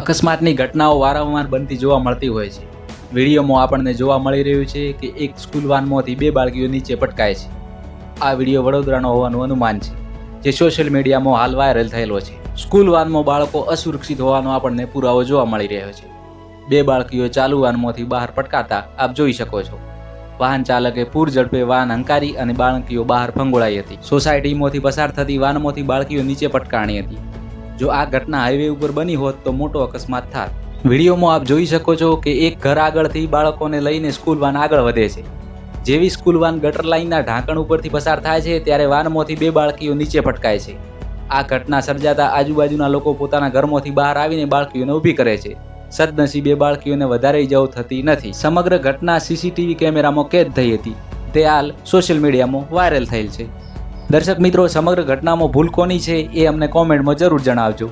અકસ્માતની ઘટનાઓ વારંવાર બનતી જોવા મળતી હોય છે. વિડીયોમાં આપણને જોવા મળી રહ્યું છે કે એક સ્કૂલ વાનમાંથી બે બાળકીઓ નીચે પટકાય છે. આ વીડિયો વડોદરાનો હોવાનું અનુમાન છે, જે સોશિયલ મીડિયામાં હાલ વાયરલ થયેલો છે. સ્કૂલ વાનમાં બાળકો અસુરક્ષિત હોવાનો આપણને પુરાવો જોવા મળી રહ્યો છે. બે બાળકીઓ ચાલુ વાનમાંથી બહાર પટકાતા આપ જોઈ શકો છો. વાહન ચાલકે પૂર ઝડપે વાહન હંકારી અને બાળકીઓ બહાર ફંગોળાઈ હતી. સોસાયટીમાંથી પસાર થતી વાનમાંથી બાળકીઓ નીચે પટકાણી હતી. જો આ ઘટના હાઈવે ઉપર બની હોત તો મોટો અકસ્માત થાત. વિડીયોમાં આપ જોઈ શકો છો કે એક ઘર આગળથી બાળકોને લઈને સ્કૂલ વાન આગળ વધે છે. જેવી સ્કૂલ વાન ગટર લાઇનના ઢાંકણ ઉપરથી પસાર થાય છે, ત્યારે વાનમાંથી બે બાળકીઓ નીચે પટકાય છે. આ ઘટના સર્જાતા આજુબાજુના લોકો પોતાના ઘરમાંથી બહાર આવીને બાળકીઓને ઊભી કરે છે. સદનસીબે બાળકીઓને વધારે ઇજાઓ થતી નથી. સમગ્ર ઘટના સીસીટીવી કેમેરામાં કેદ થઈ હતી. તે હાલ સોશિયલ મીડિયામાં વાયરલ થયેલ છે. દર્શક મિત્રો, સમગ્ર ઘટનામાં ભૂલ કોની છે એ અમને કોમેન્ટમાં જરૂર જણાવજો.